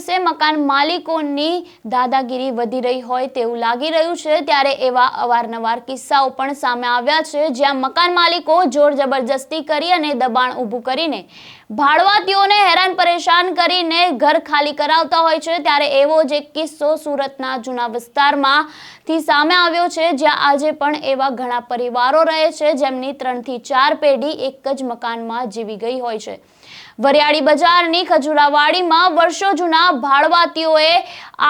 દિવસે મકાન માલિકોની દાદાગીરી વધી રહી હોય તેવું લાગી રહ્યું છે, ત્યારે એવા અવારનવાર કિસ્સાઓ પણ સામે આવ્યા છે, જ્યાં મકાન માલિકો જોર જબરજસ્તી કરી અને દબાણ ઊભું કરીને ભાડવાતીઓને હેરાન પરેશાન કરીને ઘર ખાલી કરાવતા હોય છે, ત્યારે એવો જ એક કિસ્સો સુરતના જૂના વિસ્તારમાંથી સામે આવ્યો છે, જ્યાં આજે પણ એવા ઘણા પરિવારો રહે છે, જેમની ત્રણથી ચાર પેઢી એક જ મકાનમાં જીવી ગઈ હોય છે. વરિયાળી બજારની ખજુરાવાડીમાં વર્ષો જૂના ભાડવાતીઓએ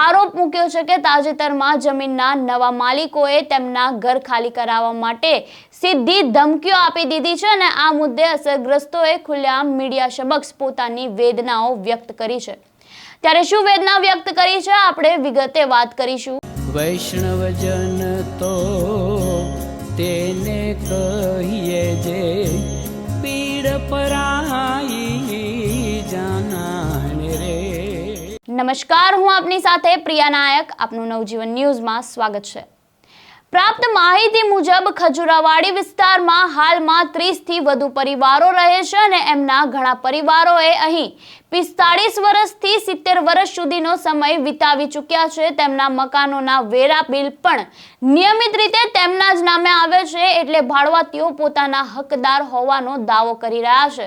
આરોપ મૂક્યો છે કે તાજેતરમાં જમીનના નવા માલિકોએ તેમના ઘર ખાલી કરાવવા માટે સીધી ધમકીઓ આપી દીધી છે અને આ મુદ્દે અસરગ્રસ્તોએ ખુલ્લેઆમ મીડિયા સમક્ષ પોતાની વેદનાઓ વ્યક્ત કરી છે. ત્યારે શું વેદના વ્યક્ત કરી છે? આપણે વિગતે વાત કરીશું. વૈષ્ણવજન તો તેને કહીએ નમસ્કાર, હું આપની સાથે પ્રિયા નાયક. આપનું નવજીવન ન્યૂઝમાં સ્વાગત છે. પ્રાપ્ત માહિતી મુજબ, ખજુરાવાડી વિસ્તારમાં હાલમાં ત્રીસથી વધુ પરિવારો રહે છે અને એમના ઘણા પરિવારોએ અહીં પિસ્તાળીસ વર્ષથી સિત્તેર વર્ષ સુધીનો સમય વિતાવી ચૂક્યા છે. તેમના મકાનોના વેરા બિલ પણ નિયમિત રીતે તેમના જ નામે આવે છે, એટલે ભાડવાતીઓ પોતાના હકદાર હોવાનો દાવો કરી રહ્યા છે.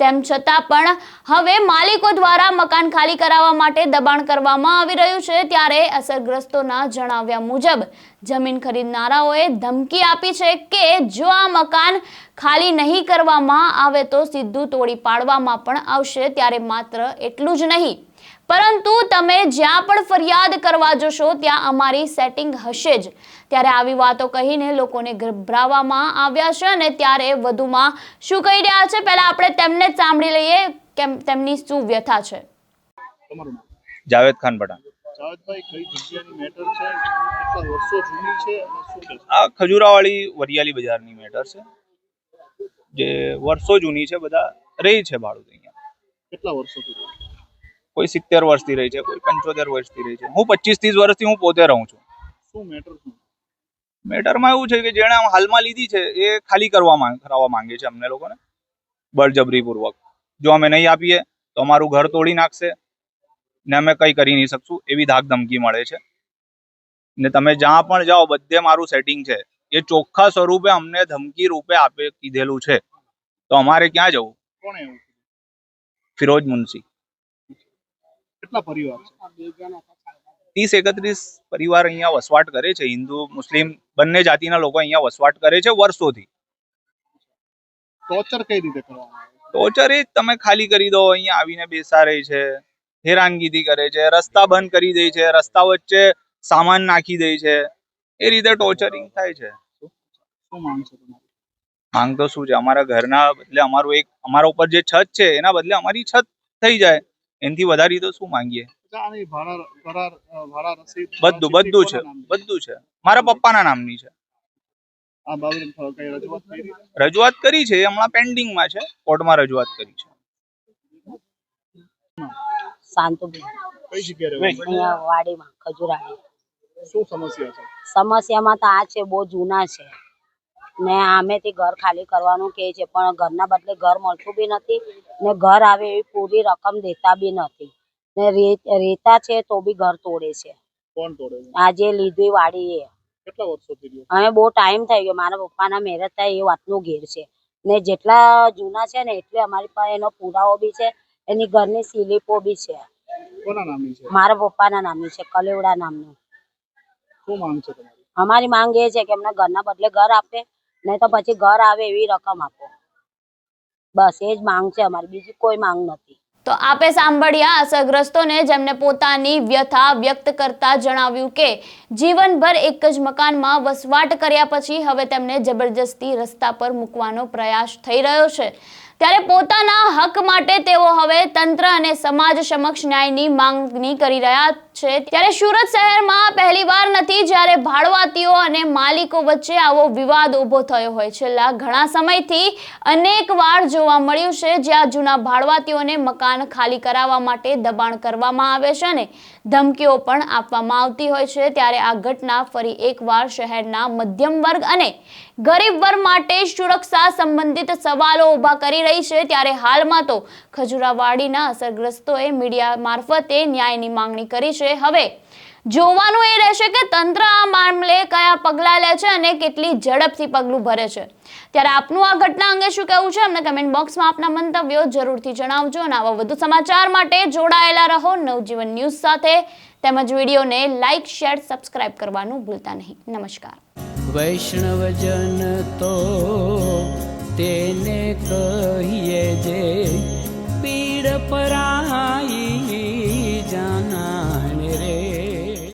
તેમ છતાં પણ હવે માલિકો દ્વારા મકાન ખાલી કરાવવા માટે દબાણ કરવામાં આવી રહ્યું છે ત્યારે અસરગ્રસ્તોના જણાવ્યા મુજબ જમીન ખરીદનારાઓએ ધમકી આપી છે કે જો આ મકાન ખાલી નહીં કરવામાં આવે તો સીધું તોડી પાડવામાં પણ આવશે ત્યારે માત્ર એટલું જ નહીં. પરંતુ તમે જ્યાં પણ ફરિયાદ કરવા જશો ત્યાં અમારી સેટિંગ હશે જ. ત્યારે આવી વાતો કહીને લોકોને ગભરાવવામાં આવ્યા છે અને ત્યારે વધુમાં શું કહી રહ્યા છે? પહેલા આપણે તેમને જ સાંભળી લઈએ કેમ તેમની શું વ્યથા છે. જાવેદ ખાન પઠાણ? આ ખજુરાવાળી વરિયાળી બજારની મેટર છે. જે વર્ષો જૂની છે બધા રહી છે ભાડું અહીંયા. કેટલા વર્ષો સુધી કોઈ સિત્તેર વર્ષથી રહી છે કોઈ પંચોતેર વર્ષથી રહી છે. હું પચીસ ત્રીસ વર્ષથી હું પોતે રહું છું. શું મેટર શું? મેટરમાં એવું છે કે જેણે આમ હાલમાં લીધી છે એ ખાલી કરવા માંગ કરાવવા માંગે છે અમને લોકોને. બળજબરીપૂર્વક. જો અમે નહીં આપીએ તો અમારું ઘર તોડી નાખશે ને અમે કંઈ કરી નહીં શકશું એવી ધાક ધમકી મળે છે. ને તમે જ્યાં પણ જાઓ બધે મારું સેટિંગ છે. એ ચોખ્ખા સ્વરૂપે અમને ધમકી રૂપે આપે કીધેલું છે. તો અમારે ક્યાં જવું? કોણ એવું? ફિરોજ મુનશી. કેટલા પરિવાર છે? ત્રીસ એકત્રીસ પરિવાર અહીંયા વસવાટ કરે છે. હિન્દુ મુસ્લિમ બંને જાતિના લોકો અહીંયા વસવાટ કરે છે વર્ષોથી. ટોર્ચર કઈ રીતે કરવામાં ટોર્ચર એ તમે ખાલી કરી દો અહીંયા આવીને બેસાડે છે હેરાનગીરી કરે છે રસ્તા બંધ કરી દે છે રસ્તા વચ્ચે સામાન નાખી દે છે. એ રીતે ટોર્ચરિંગ થાય છે. શું માંગ છે તમારી? માંગ તો શું છે? અમારા ઘરના બદલે અમારું એક અમારા ઉપર જે છત છે એના બદલે અમારી છત થઈ જાય. એનાથી વધારી તો શું માંગીએ? અચ્છા, આની ભાડા કરાર અ, ભાડા રસીદ બધું બધું છે? બધું છે. મારા પપ્પાના નામની છે. રજૂઆત કરી? છે હમણાં પેન્ડિંગમાં છે કોર્ટમાં રજૂઆત કરી છે. વાડીમાં ખજુરાડી શું સમસ્યા છે? સમસ્યામાં તો આ છે બહુ જૂના છે. ને આમેથી ઘર ખાલી કરવાનું કહે છે પણ ઘરના બદલે ઘર મળતું બી નથી ને ઘર આવે એવી પૂરી રકમ દેતા બી નથી. ને રેતા છે તો બી ઘર તોડે છે. કોણ તોડે છે? આજે લીધી વાડી એ. કેટલા વર્ષોથી રહ્યો? હવે બહુ ટાઈમ થઈ ગયો મારા પપ્પાના મેરેજ થાય એ વાતનું ઘેર છે. ને જેટલા જૂના છે ને એટલે અમારી પાસે એનો પુરાવો બી છે એની ઘરની સ્લીપો બી છે. કોના નામની છે? મારા પપ્પાના નામની છે કલેવડા નામનું. શું માંગ છે તમારી? અમારી માંગ એ છે કે એમને ઘરના બદલે ઘર આપે નહીં તો પછી ઘર આવે એવી રકમ આપો. બસ, એ જ માંગ છે અમારી. બીજી કોઈ માંગ નથી. તો આપે સાંભળ્યા અસરગ્રસ્તોને જેમને પોતાની વ્યથા વ્યક્ત કરતા જણાવ્યું કે, જીવનભર એક જ મકાનમાં વસવાટ કર્યા પછી હવે તેમને જબરજસ્તી રસ્તા પર મૂકવાનો પ્રયાસ થઈ રહ્યો છે. ત્યારે પોતાના હક માટે તેઓ હવે તંત્ર અને સમાજ સમક્ષ ન્યાયની માંગણી કરી રહ્યા છે. ત્યારે સુરત શહેરમાં પહેલીવાર નથી, જ્યારે ભાડવાતીઓ અને માલિકો વચ્ચે આવો વિવાદ ઊભો થયો હોય. છેલ્લા ઘણા સમયથી અનેક વાર જોવા મળ્યું છે, જ્યાં જૂના ભાડવાતીઓને મકાન ખાલી કરાવવા માટે દબાણ કરવામાં આવે છે અને ધમકીઓ પણ આપવામાં આવતી હોય છે. ત્યારે આ ઘટના ફરી એકવાર શહેરના મધ્યમ વર્ગ અને ગરીબ વર્ગ માટે સુરક્ષા સંબંધિત સવાલો ઊભા કરી રહી છે ત્યારે હાલમાં તો ખજુરાવાડીના અસરગ્રસ્તોએ મીડિયા મારફતે ન્યાયની માંગણી કરી છે. હવે જોવાનું એ રહેશે કે તંત્ર આ મામલે કયા પગલાં લે છે અને કેટલી ઝડપથી પગલું ભરે છે. ત્યારે આપનું આ ઘટના અંગે શું કહેવું છે? અમને કમેન્ટ બોક્સમાં આપના મંતવ્યો જરૂરથી જણાવજો અને આવા વધુ સમાચાર માટે જોડાયેલા રહો નવજીવન ન્યૂઝ સાથે. તેમજ વિડીયોને લાઇક શેર સબસ્ક્રાઇબ કરવાનું ભૂલતા નહીં. નમસ્કાર. વૈષ્ણવજન તો તેને કહીએ